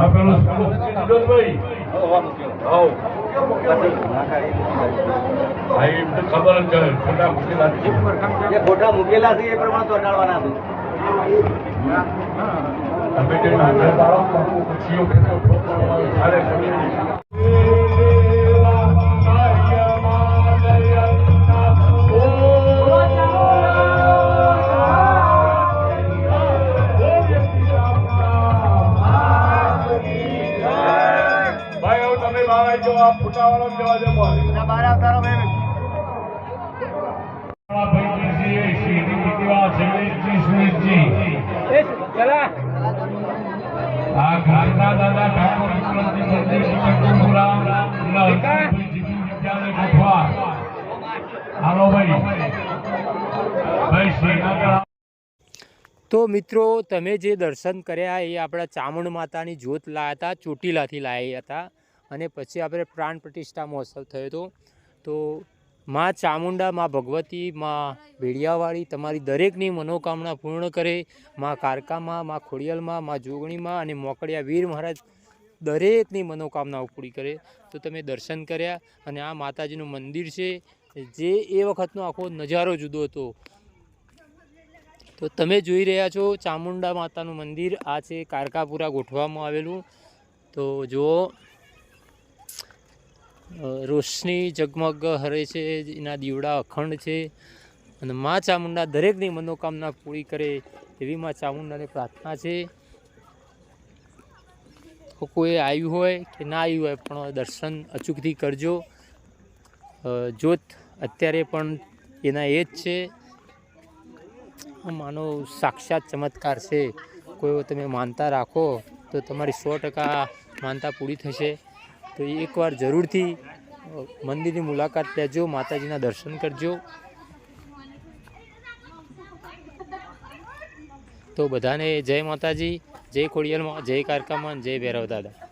હા પેલો ખબર જ. ફોટા મૂકેલા છે. એ પ્રમાણે તો અટાડવાના છે. તમે જે નાના આવી જાઓ આ ફૂટાવાળો જવા દે બોલ બહાર આવતા રહો ભાઈ ભાઈ શ્રી નીતિવા શૈલેષજી સુરેશજી આ ઘાટના દાદા ઠાકોર વિક્રમજી મંદિર ચકુપુરા વિદ્યાલય ગોઠવા હાલો ભાઈ. ભાઈ શ્રીનગર તો મિત્રો તમે જે દર્શન કર્યા એ આપણા ચામુંડ માતાની જ્યોત લાયા હતા ચોટીલાથી લાવ્યા હતા. અને પછી આપણે પ્રાણ પ્રતિષ્ઠા મહોત્સવ થયો હતો. તો માં ચામુંડા, માં ભગવતી, માં ભેડિયાવાળી તમારી દરેકની મનોકામના પૂર્ણ કરે. માં કારકામાં, માં ખોડિયાલમાં, માં જોગણીમાં અને મોકળિયા વીર મહારાજ દરેકની મનોકામનાઓ પૂરી કરે. તો તમે દર્શન કર્યા અને આ માતાજીનું મંદિર છે, જે એ વખતનો આખો નજારો જુદો હતો. તો તમે જોઈ રહ્યા છો ચામુંડા માતાનું મંદિર, આ છે કારકાપુરા ગોઠવામાં આવેલું. તો જુઓ રોશની ઝગમગ હરે છે, એના દીવડા અખંડ છે, અને મા ચામુંડા દરેકની મનોકામના પૂરી કરે એવી મા ચામુંડાને પ્રાર્થના છે. કોઈ આવ્યું હોય કે ના આવ્યું હોય, પણ દર્શન અચૂકથી કરજો. જોત અત્યારે પણ એના એ જ છે. માનો સાક્ષાત ચમત્કાર છે. કોઈ તમે માનતા રાખો તો તમારી સો ટકા માનતા પૂરી થશે. તો એ એકવાર જરૂરથી મંદિરની મુલાકાત લેજો, માતાજીના દર્શન કરજો. તો બધાને જય માતાજી, જય ખોડિયાલમાં, જય કારકામાં, જય ભૈરવ દાદા.